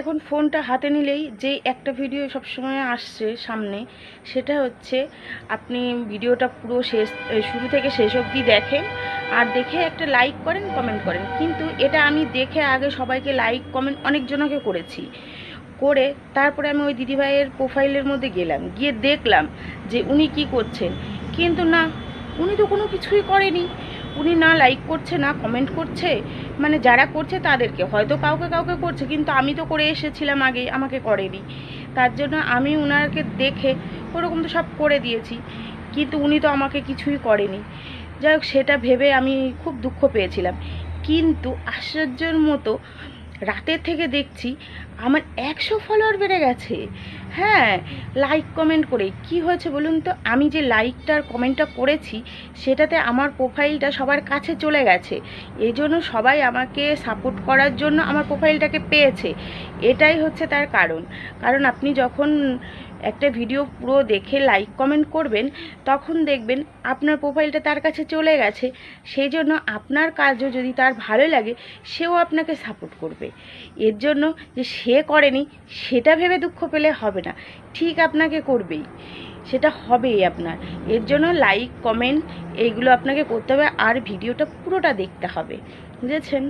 এখন ফোনটা হাতে নিলেই যে একটা ভিডিও সবসময় আসছে সামনে, সেটা হচ্ছে আপনি ভিডিওটা পুরো শেষ শুরু থেকে শেষ অবধি দেখেন আর দেখে একটা লাইক করেন কমেন্ট করেন। কিন্তু এটা আমি দেখে আগে সবাইকে লাইক কমেন্ট অনেকজনকে করেছি। করে তারপরে আমি ওই দিদিভাইয়ের প্রোফাইলের মধ্যে গেলাম, গিয়ে দেখলাম যে উনি কি করছেন। কিন্তু না, উনি তো কোনো কিছুই করেনি। উনি না লাইক করছে, না কমেন্ট করছে মানে যারা করছে তাদেরকে। হয়তো কাউকে কাউকে করছে, কিন্তু আমি তো করে এসেছিলাম আগে আমাকে করেনি। তার জন্য আমি ওনাকে দেখে ওরকম তো সব করে দিয়েছি, কিন্তু উনি তো আমাকে কিছুই করেনি। যাই হোক, সেটা ভেবে আমি খুব দুঃখ পেয়েছিলাম। কিন্তু আশ্চর্যের মতো, রাতের থেকে দেখছি, আমার একশো ফলোয়ার বেড়ে গেছে। হ্যাঁ লাইক কমেন্ট করে কি হয়েছে বলুন তো? আমি যে লাইকটার কমেন্টটা করেছি, সেটাতে আমার প্রোফাইলটা সবার কাছে চলে গেছে। এই জন্য সবাই আমাকে সাপোর্ট করার জন্য আমার প্রোফাইলটাকে পেয়েছে। এটাই হচ্ছে তার কারণ। কারণ আপনি যখন একটা ভিডিও পুরো দেখে লাইক কমেন্ট করবেন, তখন দেখবেন আপনার প্রোফাইলটা তার কাছে চলে গেছে। সেই জন্য আপনার কাজও যদি তার ভালো লাগে, সেও আপনাকে সাপোর্ট করবে। এর জন্য যে সে করেনি, সেটা ভেবে দুঃখ পেলে হবে না ঠিক আপনাকে করবেই। সেটা হবেই আপনার। এর জন্য লাইক কমেন্ট এইগুলো আপনাকে করতে হবে। আর ভিডিওটা পুরোটা দেখতে হবে। বুঝেছেন?